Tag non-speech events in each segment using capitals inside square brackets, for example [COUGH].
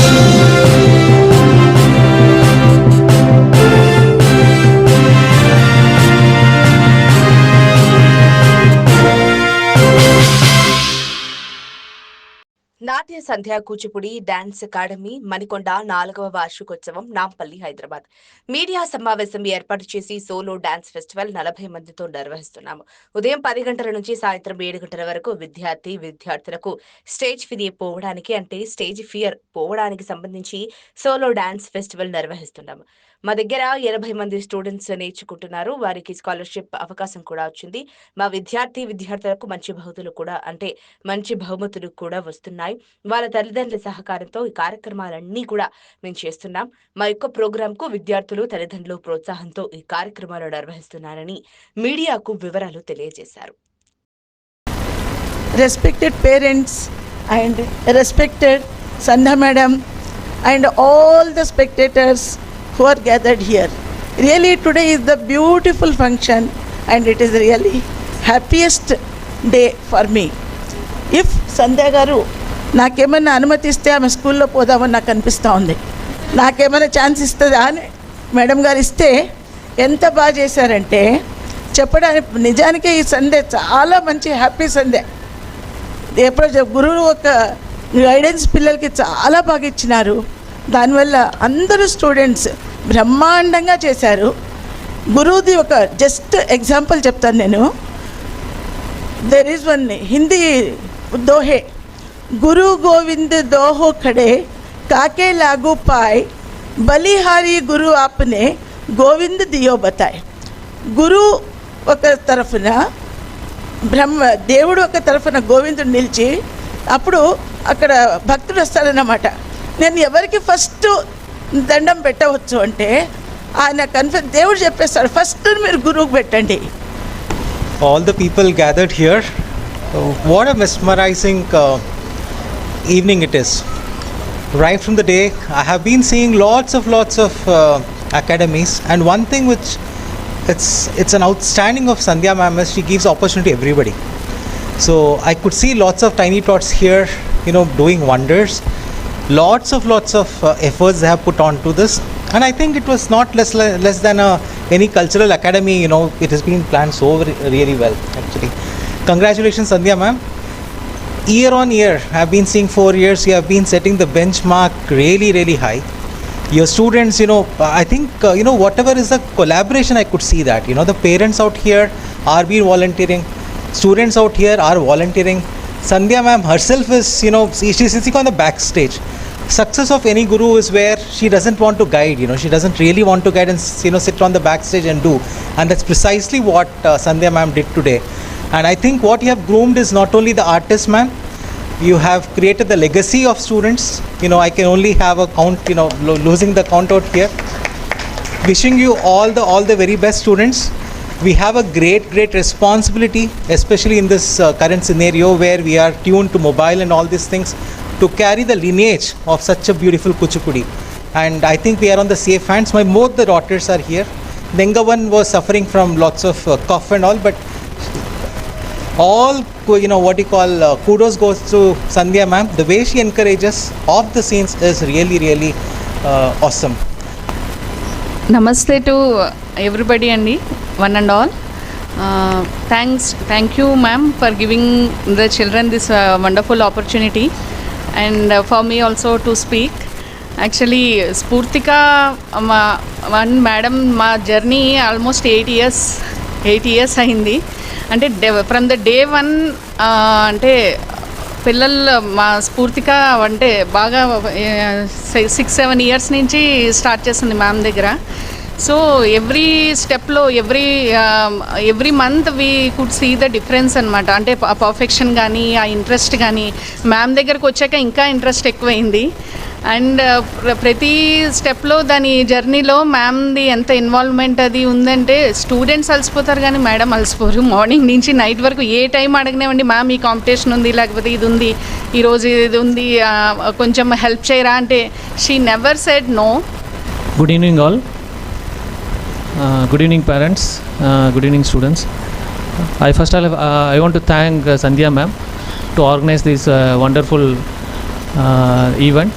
Thank you. జాతీయ Sandhya Kuchipudi dance academy Manikonda నాలుగవ వార్షికోత్సవం నాంపల్లి హైదరాబాద్. మీడియా సమావేశం ఏర్పాటు చేసి సోలో డాన్స్ ఫెస్టివల్ నలభై మందితో నిర్వహిస్తున్నాము. ఉదయం పది గంటల నుంచి సాయంత్రం ఏడు గంటల వరకు విద్యార్థి విద్యార్థులకు స్టేజ్ ఫియర్ పోవడానికి అంటే స్టేజ్ ఫియర్ పోవడానికి సంబంధించి సోలో డాన్స్ ఫెస్టివల్ నిర్వహిస్తున్నాము. మా దగ్గర ఎనభై మంది స్టూడెంట్స్ నేర్చుకుంటున్నారు. వారికి స్కాలర్షిప్ అవకాశం కూడా వచ్చింది. మా విద్యార్థి విద్యార్థులకు మంచి బహుతులు కూడా అంటే మంచి బహుమతులు కూడా వస్తున్నాయి. వాళ్ళ తల్లిదండ్రుల సహకారంతో ఈ కార్యక్రమాలన్నీ కూడా మేము చేస్తున్నాం. మా యొక్క ప్రోగ్రామ్కు విద్యార్థులు తల్లిదండ్రులు ప్రోత్సాహంతో ఈ కార్యక్రమాలు నిర్వహిస్తున్నారని మీడియాకు వివరాలు తెలియజేశారు. Respected parents and respected Sandhya madam and all the spectators who are gathered here really today is the beautiful function and it is really happiest day for me if Sandhya గారు నాకేమన్నా అనుమతిస్తే ఆమె స్కూల్లో పోదామని నాకు అనిపిస్తూ ఉంది. నాకేమైనా ఛాన్స్ ఇస్తుందా అని మేడం గారు ఇస్తే ఎంత బాగా చేశారంటే చెప్పడానికి నిజానికి ఈ సండే చాలా మంచి హ్యాపీ సండే. ఎప్పుడో గురువు ఒక గైడెన్స్ పిల్లలకి చాలా బాగా ఇచ్చినారు. దానివల్ల అందరూ స్టూడెంట్స్ బ్రహ్మాండంగా చేశారు. గురువుది ఒక జస్ట్ ఎగ్జాంపుల్ చెప్తాను నేను. There is one Hindi దోహే. గురు గోవింద్ దోహో ఖడే కాకే లాగు పాయ్ బలిహారి గురు ఆప్నే గోవింద్ దియో బతాయ్ గురు ఒక తరఫున బ్రహ్మ దేవుడు ఒక తరఫున గోవిందుడు నిలిచి అప్పుడు అక్కడ భక్తుడు వస్తాడన్నమాట నేను ఎవరికి ఫస్ట్ దండం పెట్టవచ్చు అంటే ఆయన కన్ఫ్యూ దేవుడు చెప్పేస్తాడు ఫస్ట్ మీరు గురువుకు పెట్టండి all the people gathered here what what a evening it is. Right from the day, I have been seeing lots of lots of uh, academies, and one thing which it's it's an outstanding of Sandhya ma'am is she gives opportunity to everybody. So I could see lots of tiny tots here, you know, doing wonders. Lots of lots of uh, efforts they have put on to this, and I think it was not less less than a, any cultural academy. You know, it has been planned so re- really well. Actually, congratulations, Sandhya ma'am. Year on year, I've been seeing four years. You have been setting the benchmark really really high. Your students, you know, I think uh, you know whatever is the collaboration. I could see that. You know, the parents out here are being volunteering students out here are volunteering. Sandhya ma'am herself is, you know, she- she's sitting on the backstage. Success of any guru is where she doesn't want to guide, you know, she doesn't really want to guide and, you know, sit on the backstage and do. And that's precisely what uh, Sandhya ma'am did today. And I think what you have groomed is not only the artist, ma'am, you have created the legacy of students. You know, I can only have a count, you know, lo- losing the count out here. Wishing you all the all the very best students. We have a great great responsibility especially in this uh, current scenario where we are tuned to mobile and all these things to carry the lineage of such a beautiful kuchipudi and i think we are on the safe hands. My both the daughters are here. Nenga one was suffering from lots of uh, cough and all but all you know what you call kudos goes to Sandhya ma'am the way she encourages of the scenes is really really awesome నమస్తే to everybody అండి one and all thanks thank you ma'am for giving the children this wonderful opportunity and for me also to speak actually స్ఫూర్తిక మా one madam మా journey almost eight years eight years అయింది. అంటే from the day one అంటే పిల్లలు మా స్ఫూర్తిగా అంటే బాగా సిక్స్ సెవెన్ ఇయర్స్ నుంచి స్టార్ట్ చేస్తుంది మ్యామ్ దగ్గర. సో ఎవ్రీ స్టెప్లో every every month we could see the difference అనమాట అంటే ఆ పర్ఫెక్షన్ కానీ ఆ ఇంట్రెస్ట్ కానీ మ్యామ్ దగ్గరకు వచ్చాక ఇంకా ఇంట్రెస్ట్ ఎక్కువైంది. అండ్ uh, ప్రతి స్టెప్లో దాని జర్నీలో మ్యామ్ది ఎంత ఇన్వాల్వ్మెంట్ అది ఉందంటే స్టూడెంట్స్ అలసిపోతారు కానీ మేడం అలసిపోరు. మార్నింగ్ నుంచి నైట్ వరకు ఏ టైం అడగనేవండి మ్యామ్ ఈ కాంపిటీషన్ ఉంది లేకపోతే ఇది ఉంది ఈరోజు ఇది ఉంది కొంచెం హెల్ప్ చేయరా? అంటే she never said no. Good evening all. Good evening parents good evening students. I first all I want to thank Sandhya ma'am to organise this wonderful event.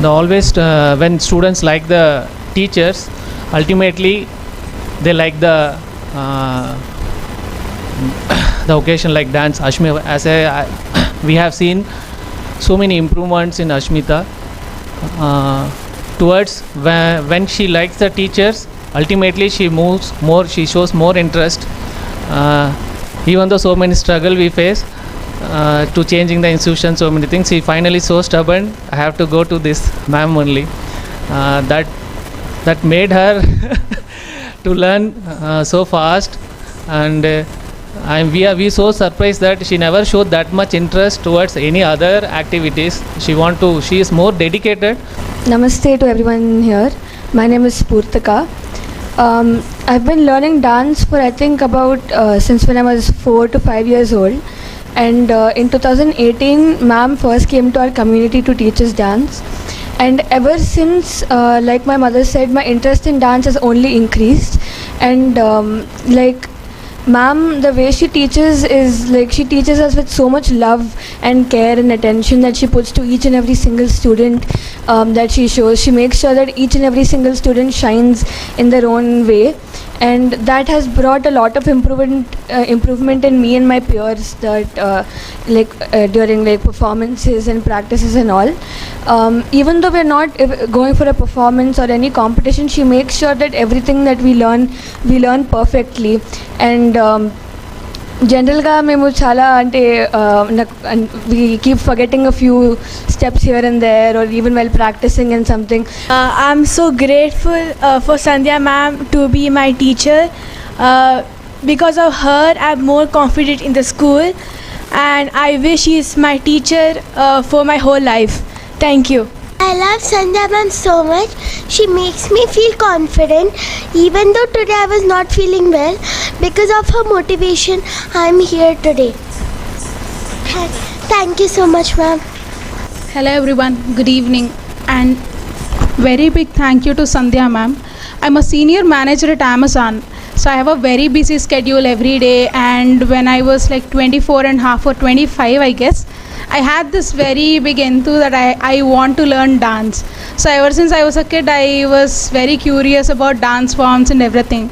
The always uh, when students like the teachers, ultimately they like the uh, [COUGHS] the occasion like dance. Ashmi, as I, I, [COUGHS] we have seen so many improvements in Ashmita uh, towards when, when she likes the teachers. Ultimately, she moves more. She shows more interest. Uh, even though so many struggle we face uh, to changing the institution, so many things. She finally so stubborn. I have to go to this ma'am only. Uh, that that made her [LAUGHS] to learn uh, so fast, and uh, and we are we so surprised that she never showed that much interest towards any other activities. She want to. She is more dedicated Namaste to everyone here. My name is Purtika. Um, I've been learning dance for I think about uh, since when I was four to five years old. And uh, in 2018, ma'am first came to our community to teach us dance. And ever since, uh, like my mother said, my interest in dance has only increased. And um, like ma'am the way she teaches is like she teaches us with so much love and care and attention that she puts to each and every single student um, that she shows she makes sure that each and every single student shines in their own way and that has brought a lot of improvement uh, improvement in me and my peers that uh, like uh, during like performances and practices and all. Um, even though we're not going for a performance or any competition she makes sure that everything that we learn we learn perfectly. And um, జనరల్గా మేము చాలా అంటే నాకు we keep forgetting a few steps here and there are even well practising and something Uh, I'm so grateful uh, for Sandhya ma'am to be my teacher. Uh, because of her, I'm more confident in the school, and I wish she is my teacher uh, for my whole life. Thank you. I love Sandhya ma'am so much. She makes me feel confident even though today I was not feeling well. Because of her motivation, I'm here today. Thank- Thank you so much, ma'am. Hello everyone, good evening and very big thank you to Sandhya ma'am. I'm a senior manager at Amazon. So I have a very busy schedule every day and when I was like 24 and half or 25 I guess, I had this very big enthu that I, I want to learn dance. So ever since I was a kid I was very curious about dance forms and everything.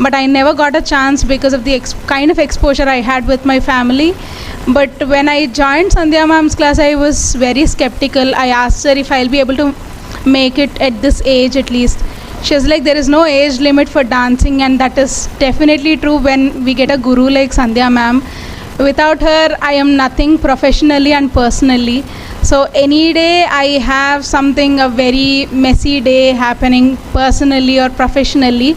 But I never got a chance because of the ex- kind of exposure I had with my family. But when I joined Sandhya ma'am's class, I was very skeptical. I asked her if I'll be able to make it at this age at least. She was like, there is no age limit for dancing, and that is definitely true when we get a guru like Sandhya ma'am Without her, I am nothing professionally and personally. So, any day I have something, a very messy day happening personally or professionally,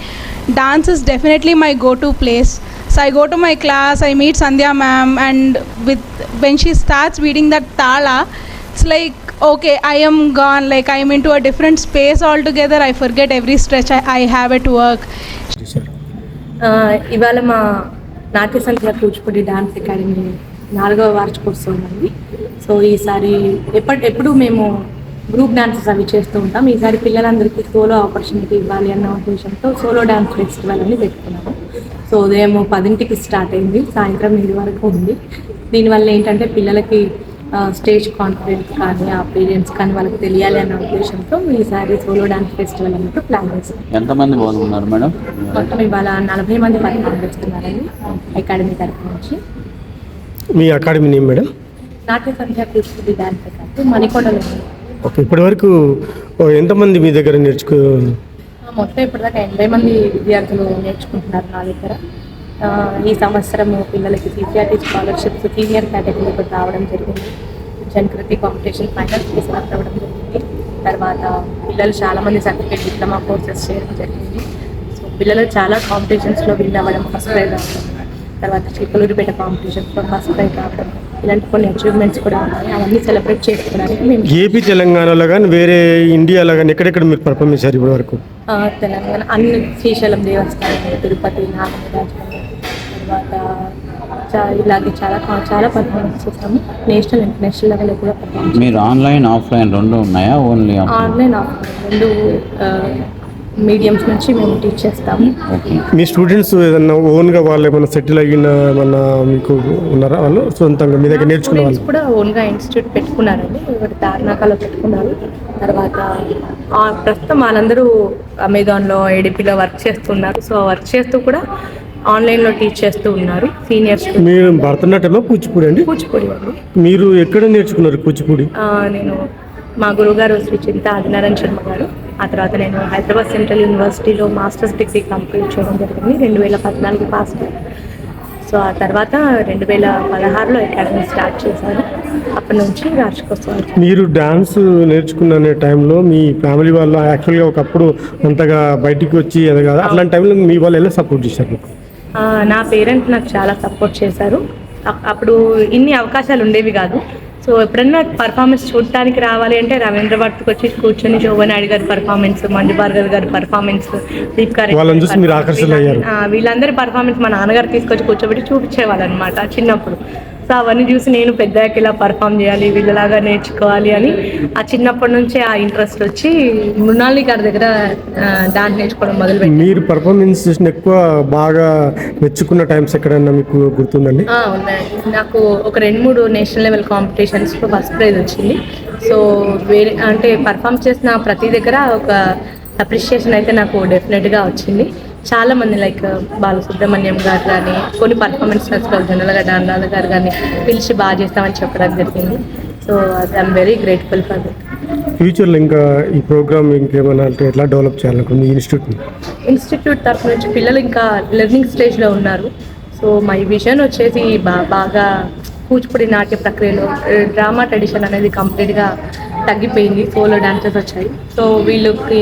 dance is definitely my go to place. So I go to my class, I meet Sandhya ma'am, and with when she starts reading that tala, it's like okay, I am gone. Like I am into a different space altogether. I forget every stretch I, I have at work. ఆ, ఇవాళ మా నాట్య సంఖ్య Kuchipudi dance academy నాలుగవ వార్షికోత్సవం అండి. So ఈసారి ఎప్పటి ఎప్పుడు మేము గ్రూప్ డాన్సెస్ అవి చేస్తూ ఉంటాం. ఈసారి పిల్లలందరికీ సోలో ఆపర్చునిటీ ఇవ్వాలి అన్న ఉద్దేశంతో సోలో డాన్స్ ఫెస్టివల్ అని పెట్టుకున్నాము. సో ఉదయం పదింటికి స్టార్ట్ అయింది. సాయంత్రం ఏడు వరకు ఉంది. దీనివల్ల ఏంటంటే పిల్లలకి స్టేజ్ కాన్ఫిడెన్స్ కానీ ఆ పేరెంట్స్ కానీ వాళ్ళకి తెలియాలి అన్న ఉద్దేశంతో ఈసారి సోలో డాన్స్ ఫెస్టివల్ అన్నట్టు ప్లాన్ చేసాం ఎంతమంది పాల్గొన్నారు మేడం? మొత్తం ఇవాళ నలభై మంది పర్ఫామ్ చేస్తున్నారండి అకాడమీ తరఫు నుంచి. మీ academy name madam? Natya Sandhya Kuchipudi dance academy మణికొండలో. ఉంది. ఓకే ఇప్పటివరకు ఓ, ఎంతమంది మీ దగ్గర నేర్చుకో మొత్తం ఇప్పటిదాకా ఎనభై మంది విద్యార్థులు నేర్చుకుంటున్నారు నా దగ్గర. ఈ సంవత్సరం పిల్లలకి సిసిఆర్టీ స్కాలర్షిప్స్ సీనియర్ కేటగిరీ కూడా రావడం జరిగింది. జనకృతి కాంపిటీషన్ ఫైనల్స్ సెలెక్ట్ అవ్వడం జరిగింది. తర్వాత పిల్లలు చాలామంది సర్టిఫికేట్ డిప్లొమా కోర్సెస్ చేయడం జరిగింది. సో పిల్లలు చాలా కాంపిటీషన్స్లో విన్ అవ్వడం ఫస్ట్ ప్రైజ్ రావడం తర్వాత చిక్కలూరిపేట కాంపిటీషన్స్లో ఫస్ట్ ప్రైజ్ రావడం ఇలాంటి కొన్ని అచీవ్మెంట్స్ కూడా ఉన్నాయి. అవన్నీ సెలబ్రేట్ చేసుకోవడానికి మేము ఏపీ తెలంగాణలో కానీ వేరే ఇండియాలో కానీ ఎక్కడెక్కడ మీరు పర్ఫామ్ చేశారు ఇప్పటి వరకు తెలంగాణ అన్ని శ్రీశైలం దేవస్థానం తిరుపతి నాగరాజు తర్వాత ఇలాగే చాలా చాలా పర్ఫార్మెన్స్ చేస్తాము. నేషనల్ ఇంటర్నేషనల్ లెవెల్ కూడా మీరు ఆన్లైన్ ఆఫ్లైన్ రెండు ఉన్నాయా? ఓన్లీ ఆన్లైన్ ఆఫ్లైన్ రెండు మీడియంస్ నుంచి మేము టీచ్ చేస్తాము. మీ స్టూడెంట్స్ ఏదన్నా ఓన్గా వాళ్ళు ఏమైనా సెటిల్ అయిన ఏమన్నా మీకు ఉన్నారా వాళ్ళు? సొంతంగా మీ దగ్గర నేర్చుకున్న వాళ్ళు? కూడా ఓన్గా ఇన్స్టిట్యూట్ పెట్టుకున్నారండి. ఒకటి తార్నాకలో పెట్టుకున్నారు. తర్వాత ఆ, ప్రస్తుతం వాళ్ళందరూ అమెజాన్లో ఏడిపిలో వర్క్ చేస్తున్నారు. సో వర్క్ చేస్తూ కూడా ఆన్లైన్లో టీచ్ చేస్తూ ఉన్నారు సీనియర్ స్టూడెంట్ మీరు భరతనాట్యమా కూచిపూడి అండి? కూచిపూడి మీరు ఎక్కడ నేర్చుకున్నారు కూచిపూడి? నేను మా గురువుగారు శ్రీ చింత ఆదినారాయణ శర్మ గారు. ఆ తర్వాత నేను హైదరాబాద్ సెంట్రల్ యూనివర్సిటీలో మాస్టర్స్ డిగ్రీ కంప్లీట్ చేయడం జరిగింది రెండు వేల పద్నాలుగు పాస్ సో ఆ తర్వాత రెండు వేల పదహారులో అకాడమీ స్టార్ట్ చేశాను. అప్పటి నుంచి వార్షికోత్సవం మీరు డాన్స్ నేర్చుకున్న టైంలో మీ ఫ్యామిలీ వాళ్ళు యాక్చువల్గా ఒకప్పుడు అంతగా బయటికి వచ్చి అట్లాంటి టైంలో మీ వాళ్ళు ఎలా సపోర్ట్ చేశారు? నా పేరెంట్స్ నాకు చాలా సపోర్ట్ చేశారు. అప్- అప్పుడు ఇన్ని అవకాశాలు ఉండేవి కాదు. సో ఎప్పుడన్నా పర్ఫార్మెన్స్ చూడటానికి రావాలి అంటే రవీంద్ర భట్కి వచ్చి కూర్చొని శోభా నాయుడు గారి పర్ఫార్మెన్స్ మంజు భార్గవ్ గారి పర్ఫార్మెన్స్ దీప్ గారి వీళ్ళందరి పర్ఫార్మెన్స్ మా నాన్నగారు తీసుకొచ్చి కూర్చోబెట్టి చూపించేవాళ్ళు అనమాట చిన్నప్పుడు. సో అవన్నీ చూసి నేను పెద్దకి ఇలా పర్ఫామ్ చేయాలి వీళ్ళలాగా నేర్చుకోవాలి అని ఆ చిన్నప్పటి నుంచే ఆ ఇంట్రెస్ట్ వచ్చి మృణాలి గారి దగ్గర డాన్స్ నేర్చుకోవడం మొదలు మీరు పర్ఫార్మెన్స్ చేసిన ఎక్కువ బాగా మెచ్చుకున్న టైమ్స్ ఎక్కడన్నా మీకు గుర్తుందండి? ఆ, ఉన్నాయండి నాకు ఒక రెండు మూడు నేషనల్ లెవెల్ కాంపిటీషన్స్లో ఫస్ట్ ప్రైజ్ వచ్చింది. సో వేరే అంటే పర్ఫామ్ చేసిన ప్రతి దగ్గర ఒక అప్రిషియేషన్ అయితే నాకు డెఫినెట్గా వచ్చింది. చాలా మంది లైక్ బాలసుబ్రహ్మణ్యం గారు కానీ కొన్ని పర్ఫార్మెన్స్ జనరల్గా డాన్రాధ గారు కానీ పిలిచి బాగా చేస్తామని చెప్పడం జరిగింది. So I'm very grateful for that ఫ్యూచర్లో ఇంకా ఈ ప్రోగ్రామ్ ఇంకేమైనా అంటే ఎట్లా డెవలప్ చేయాలనుకుంది ఈ ఇన్స్టిట్యూట్ని ఇన్స్టిట్యూట్ తరఫు నుంచి పిల్లలు ఇంకా లెర్నింగ్ స్టేజ్లో ఉన్నారు. సో మై విజన్ వచ్చేసి బా బాగా కూచిపూడి నాట్య ప్రక్రియలో డ్రామా ట్రెడిషన్ అనేది కంప్లీట్గా తగ్గిపోయింది. సోలో డాన్సెస్ వచ్చాయి. సో వీళ్ళకి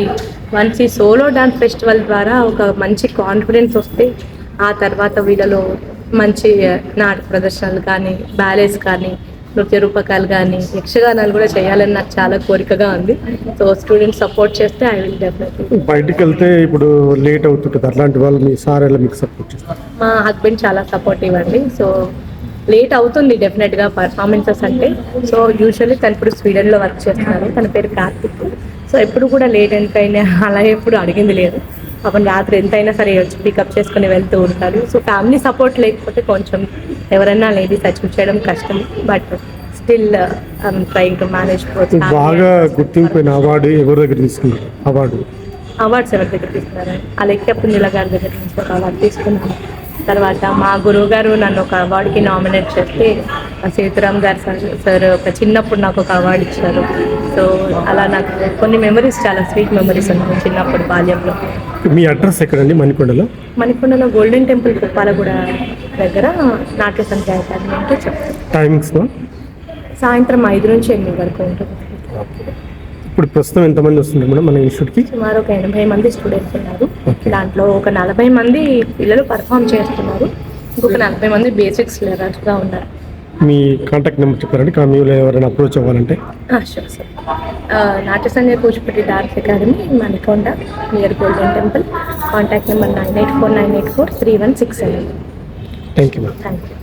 వన్స్ ఈ సోలో డాన్స్ ఫెస్టివల్ ద్వారా ఒక మంచి కాన్ఫిడెన్స్ వస్తే ఆ తర్వాత వీళ్ళలో మంచి నాటక ప్రదర్శనలు కానీ బ్యాలెన్స్ కానీ నృత్య రూపకాలు కానీ యక్షగానాలు కూడా చేయాలని నాకు చాలా కోరికగా ఉంది. సో స్టూడెంట్స్ సపోర్ట్ చేస్తే ఐ విల్ డెఫినెట్లీ బయటికి వెళ్తే ఇప్పుడు లేట్ అవుతుంటుంది. అట్లాంటి వాళ్ళు మీ సార్ ఎలా మీకు సపోర్ట్ చేస్తారు? మా హస్బెండ్ చాలా సపోర్టివ్ అండి. సో లేట్ అవుతుంది డెఫినెట్గా పర్ఫార్మెన్సెస్ అంటే. సో యూజువల్లీ తను ఇప్పుడు స్వీడన్లో వర్క్ చేస్తున్నారు తన పేరు కార్తిక్. సో ఎప్పుడు కూడా లేట్ ఎంత అయినా అలా ఎప్పుడు అడిగింది లేదు. పాపం రాత్రి ఎంత అయినా సరే వచ్చి పికప్ చేసుకుని వెళ్తూ ఉంటారు. సో ఫ్యామిలీ సపోర్ట్ లేకపోతే కొంచెం ఎవరైనా లేడీస్ అచీవ్ చేయడం కష్టం. But still I'm trying to manage బాగా గుర్తింపోయిన అవార్డు ఎవరి దగ్గర తీసుకున్నారు? అవార్డు. అవార్డ్స్ ఎవరి దగ్గర తీసుకున్నారండి? అలెక్య పుంజుల గారి దగ్గర నుంచి ఒక అవార్డు తీసుకున్నాను తర్వాత మా గురువు గారు నన్ను ఒక అవార్డుకి నామినేట్ చేస్తే సీతారాం గారు సార్ సార్ ఒక చిన్నప్పుడు నాకు ఒక అవార్డు ఇచ్చారు. సో అలా నాకు కొన్ని మెమరీస్ చాలా స్వీట్ మెమరీస్ ఉన్నాయి చిన్నప్పుడు బాల్యంలో. మీ అడ్రస్ ఎక్కడండి? మణికొండలో? మణికొండలో గోల్డెన్ టెంపుల్ కుప్పాలగూడ దగ్గర నాట్య సంఖ్య అకాడమీ అంటే చెప్తాను టైమింగ్స్ సాయంత్రం ఐదు నుంచి ఎనిమిది వరకు ఉంటుంది. ఇప్పుడు ప్రస్తుతం ఎంతమంది వస్తున్నారు మేడం మన ఇన్స్టిట్యూట్కి? సుమారు ఒక ఎనభై మంది స్టూడెంట్స్ ఉన్నారు. దాంట్లో ఒక నలభై మంది పిల్లలు పర్ఫామ్ చేస్తున్నారు. ఇంకొక నలభై మంది బేసిక్స్ లెర్నర్స్గా ఉన్నారు. మీ కాంటాక్ట్ నెంబర్ చెప్పారండి. కానీ మీరు ఎవరైనా అప్రోచ్ అవ్వాలంటే? Sure sir Natya Sanjay Kuchipudi dance academy Manikonda near golden temple contact number nine eight four nine eight four three one six seven thank you madam thank you